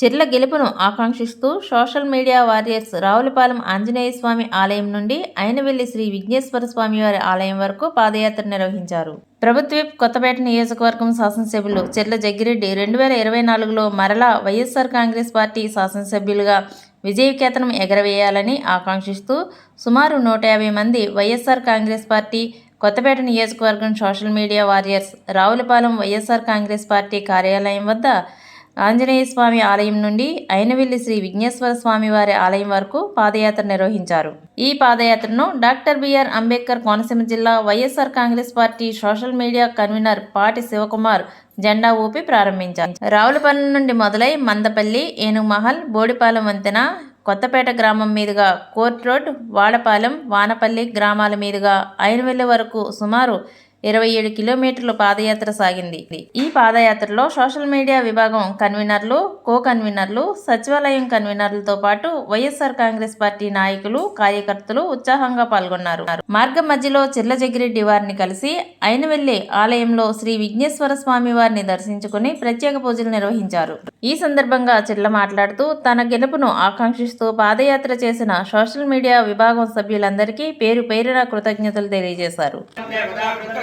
చిర్ల గెలుపును ఆకాంక్షిస్తూ social media warriors Ravulapalem Anjaneya Swamy ఆలయం నుండి అయినవెల్లి శ్రీ విఘ్నేశ్వర స్వామి వారి ఆలయం వరకు పాదయాత్ర నిర్వహించారు. ప్రభుత్వ కొత్తపేట నియోజకవర్గం శాసనసభ్యులు చెర్ల జగ్గిరెడ్డి రెండు వేల ఇరవై నాలుగులో మరలా వైఎస్ఆర్ కాంగ్రెస్ పార్టీ శాసనసభ్యులుగా విజయకేతనం ఎగరవేయాలని ఆకాంక్షిస్తూ సుమారు నూట యాభై మంది వైఎస్ఆర్ కాంగ్రెస్ పార్టీ కొత్తపేట నియోజకవర్గం social media warriors Ravulapalem YSR Congress party కార్యాలయం వద్ద ఆంజనేయ స్వామి ఆలయం నుండి అయినవెల్లి శ్రీ విఘ్నేశ్వర స్వామి వారి ఆలయం వరకు పాదయాత్ర నిర్వహించారు. ఈ పాదయాత్రను డాక్టర్ బిఆర్ అంబేద్కర్ కోనసీమ జిల్లా YSR Congress party social media convener Pati Sivakumar జెండా ఊపి ప్రారంభించారు. రావులపల్లి నుండి మొదలై మందపల్లి ఏనుమహల్ బోడిపాలెం వంతెన కొత్తపేట గ్రామం మీదుగా కోర్ట్ రోడ్ వాడపాలెం వానపల్లి గ్రామాల మీదుగా అయినవెల్లి వరకు సుమారు ఇరవై ఏడు కిలోమీటర్ల పాదయాత్ర సాగింది. ఈ పాదయాత్రలో సోషల్ మీడియా విభాగం కన్వీనర్లు కో కన్వీనర్లు సచివాలయం కన్వీనర్లతో పాటు వైఎస్ఆర్ కాంగ్రెస్ పార్టీ నాయకులు కార్యకర్తలు ఉత్సాహంగా పాల్గొన్నారు. మార్గం మధ్యలో చిర్లజగిరెడ్డి వారిని కలిసి అయినవెల్లి ఆలయంలో శ్రీ విఘ్నేశ్వర స్వామి వారిని దర్శించుకుని ప్రత్యేక పూజలు నిర్వహించారు. ఈ సందర్భంగా చిర్ల మాట్లాడుతూ తన గెలుపును ఆకాంక్షిస్తూ పాదయాత్ర చేసిన సోషల్ మీడియా విభాగం సభ్యులందరికీ పేరు పేరున కృతజ్ఞతలు తెలియజేశారు.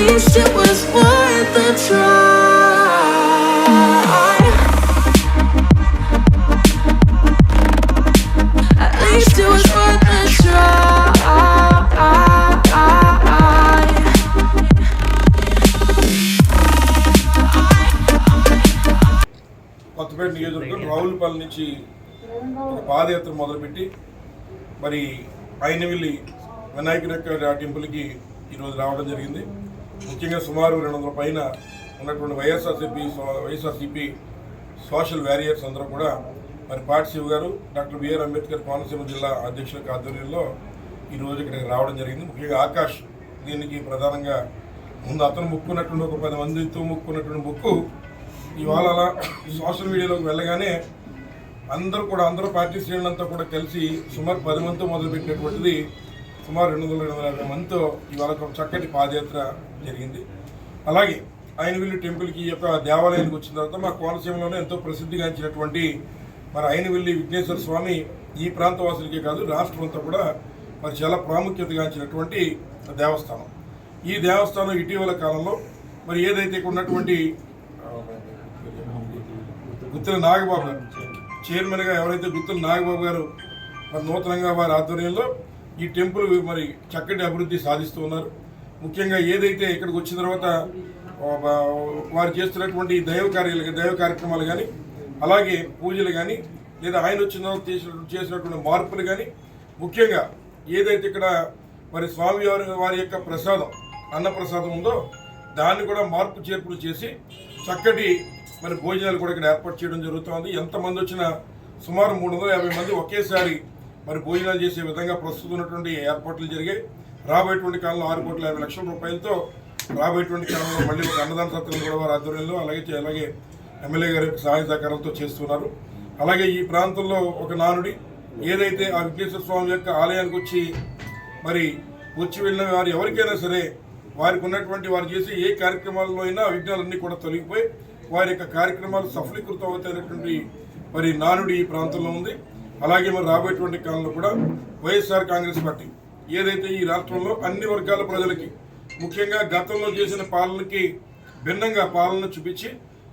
least it was worth a try. At least it was worth a try. Kothapeta నియోజకవర్గం రావులపల్లి నుంచి ఒక పాదయాత్ర మొదలుపెట్టి మరి అయినవిల్లి వినాయకుని యొక్క టెంపుల్కి ఈరోజు రావడం జరిగింది ముఖ్యంగా సుమారు రెండు వందల పైన ఉన్నటువంటి వైఎస్ఆర్సీపీ వైఎస్ఆర్సీపీ సోషల్ వ్యారియర్స్ అందరూ కూడా మరి పాటశివ గారు డాక్టర్ బిఆర్ అంబేద్కర్ కోనసీమ జిల్లా అధ్యక్షుల ఆధ్వర్యంలో ఈరోజు ఇక్కడికి రావడం జరిగింది. ముఖ్యంగా ఆకాష్ దీనికి ప్రధానంగా ముందు అతను ముక్కున్నటువంటి ఒక పది మందితో ముక్కున్నటువంటి ముక్కు ఇవాళ అలా సోషల్ మీడియాలోకి వెళ్ళగానే అందరూ కూడా అందరూ పార్టీ శ్రేణులంతా కూడా కలిసి సుమారు పది మందితో మొదలుపెట్టినటువంటిది సుమారు రెండు వందల రెండు వందల యాభై మందితో ఇవాళ ఒక చక్కటి పాదయాత్ర జరిగింది. అలాగే ఆయనవిల్లి టెంపుల్కి యొక్క దేవాలయానికి వచ్చిన తర్వాత మా కోనసీమలోనే ఎంతో ప్రసిద్ధిగాంచినటువంటి మరి ఆయనవిల్లి విఘ్నేశ్వర స్వామి ఈ ప్రాంత వాసులకే కాదు రాష్ట్రం అంతా కూడా మరి చాలా ప్రాముఖ్యతగాంచినటువంటి దేవస్థానం. ఈ దేవస్థానం ఇటీవల కాలంలో మరి ఏదైతే ఉన్నటువంటి గుత్తుల నాగబాబు గారు చైర్మన్గా ఎవరైతే గుత్తుల నాగబాబు గారు మరి నూతనంగా వారి ఆధ్వర్యంలో ఈ టెంపుల్ మరి చక్కటి అభివృద్ధి సాధిస్తూ ఉన్నారు. ముఖ్యంగా ఏదైతే ఇక్కడికి వచ్చిన తర్వాత వారు చేస్తున్నటువంటి దైవ కార్యాలు దైవ కార్యక్రమాలు కానీ అలాగే పూజలు కానీ లేదా ఆయన వచ్చిన తర్వాత చేసిన చేసినటువంటి మార్పులు కానీ ముఖ్యంగా ఏదైతే ఇక్కడ మరి స్వామి వారి వారి యొక్క ప్రసాదం అన్నప్రసాదం ఉందో దాన్ని కూడా మార్పు చేర్పులు చేసి చక్కటి మరి భోజనాలు కూడా ఇక్కడ ఏర్పాటు చేయడం జరుగుతోంది ఎంతమంది వచ్చినా సుమారు మూడు వందల యాభై మంది ఒకేసారి మరి భోజనాలు చేసే విధంగా ప్రస్తుతం ఉన్నటువంటి ఏర్పాట్లు జరిగాయి. రాబోయేటువంటి కాలంలో ఆరు కోట్ల యాభై లక్షల రూపాయలతో రాబోయేటువంటి కాలంలో మళ్ళీ ఒక అన్నదాన సత్రం కూడా వారి ఆధ్వర్యంలో అలాగే అలాగే ఎమ్మెల్యే గారి సహాయ సహకారంతో చేస్తున్నారు. అలాగే ఈ ప్రాంతంలో ఒక నానుడి ఏదైతే ఆ విఘ్నేశ్వర స్వామి యొక్క ఆలయానికి వచ్చి మరి వచ్చి వెళ్ళిన వారు ఎవరికైనా సరే వారికి ఉన్నటువంటి వారు చేసే ఏ కార్యక్రమాల్లో అయినా విఘ్నాలన్నీ కూడా తొలగిపోయి వారి యొక్క కార్యక్రమాలు సఫలీకృతం అవుతాయనేటువంటి మరి నానుడి ఈ ప్రాంతంలో ఉంది. అలాగే మరి రాబోయేటువంటి కాలంలో కూడా వైఎస్ఆర్ కాంగ్రెస్ పార్టీ ఏదైతే ఈ రాష్ట్రంలో అన్ని వర్గాల ప్రజలకి ముఖ్యంగా గతంలో చేసిన పాలనకి భిన్నంగా పాలన చూపించి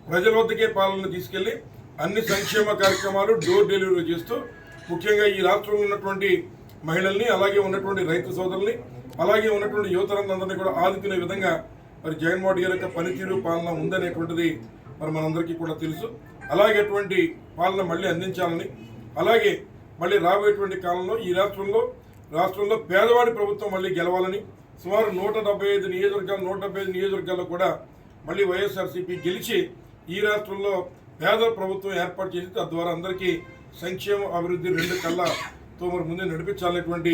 ప్రజల వద్దకే పాలన తీసుకెళ్ళి అన్ని సంక్షేమ కార్యక్రమాలు డోర్ డెలివరీ చేస్తూ ముఖ్యంగా ఈ రాష్ట్రంలో ఉన్నటువంటి మహిళల్ని అలాగే ఉన్నటువంటి రైతు సోదరుల్ని అలాగే ఉన్నటువంటి యువతరందరినీ కూడా ఆదుకునే విధంగా మరి జగన్మోహన్ గారి యొక్క పనితీరు పాలన ఉందనేటువంటిది మరి మనందరికీ కూడా తెలుసు. అలాగే అటువంటి పాలన మళ్ళీ అందించాలని అలాగే మళ్ళీ రాబోయేటువంటి కాలంలో ఈ రాష్ట్రంలో రాష్ట్రంలో పేదవాడి ప్రభుత్వం మళ్ళీ గెలవాలని సుమారు నూట డెబ్బై ఐదు నియోజకవర్గాలు నూట డెబ్బై ఐదు నియోజకవర్గాల్లో కూడా మళ్ళీ వైఎస్ఆర్సీపీ గెలిచి ఈ రాష్ట్రంలో పేద ప్రభుత్వం ఏర్పాటు చేసి తద్వారా అందరికీ సంక్షేమ అభివృద్ధి రెండు కళ్ళతో మరి ముందే నడిపించాలనేటువంటి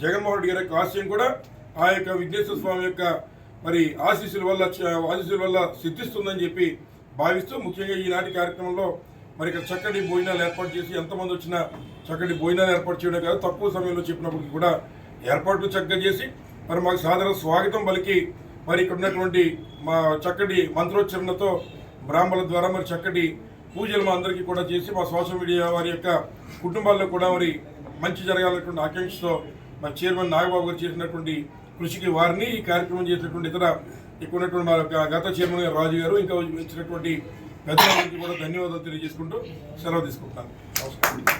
జగన్మోహన్ రెడ్డి గారి యొక్క ఆశయం కూడా ఆ యొక్క విఘ్నేశ్వర స్వామి యొక్క మరి ఆశీస్సుల వల్ల ఆశీస్సుల వల్ల సిద్ధిస్తుందని చెప్పి భావిస్తూ ముఖ్యంగా ఈనాటి కార్యక్రమంలో మరి ఇక్కడ చక్కటి భోజనాలు ఏర్పాటు చేసి ఎంతమంది వచ్చినా చక్కటి భోజనాలు ఏర్పాటు చేయడం కాదు తక్కువ సమయంలో చెప్పినప్పటికీ కూడా ఏర్పాట్లు చక్కగా చేసి మరి మాకు సాధారణ స్వాగతం పలికి మరి ఇక్కడ ఉన్నటువంటి మా చక్కటి మంత్రోచ్చరణతో బ్రాహ్మణుల ద్వారా మరి చక్కటి పూజలు మా అందరికీ కూడా చేసి మా సోషల్ మీడియా వారి యొక్క కుటుంబాల్లో కూడా మరి మంచి జరగాలన్నటువంటి ఆకాంక్షతో మా చైర్మన్ నాగబాబు గారు చేసినటువంటి కృషికి వారిని ఈ కార్యక్రమం చేసినటువంటి ఇతర ఇక్కడ ఉన్నటువంటి మా యొక్క గత చైర్మన్ గారు రాజు గారు ఇంకా ఇచ్చినటువంటి పెద్దలందరికీ కూడా ధన్యవాదాలు తెలియజేసుకుంటూ సెలవు తీసుకుంటాను. నమస్కారం.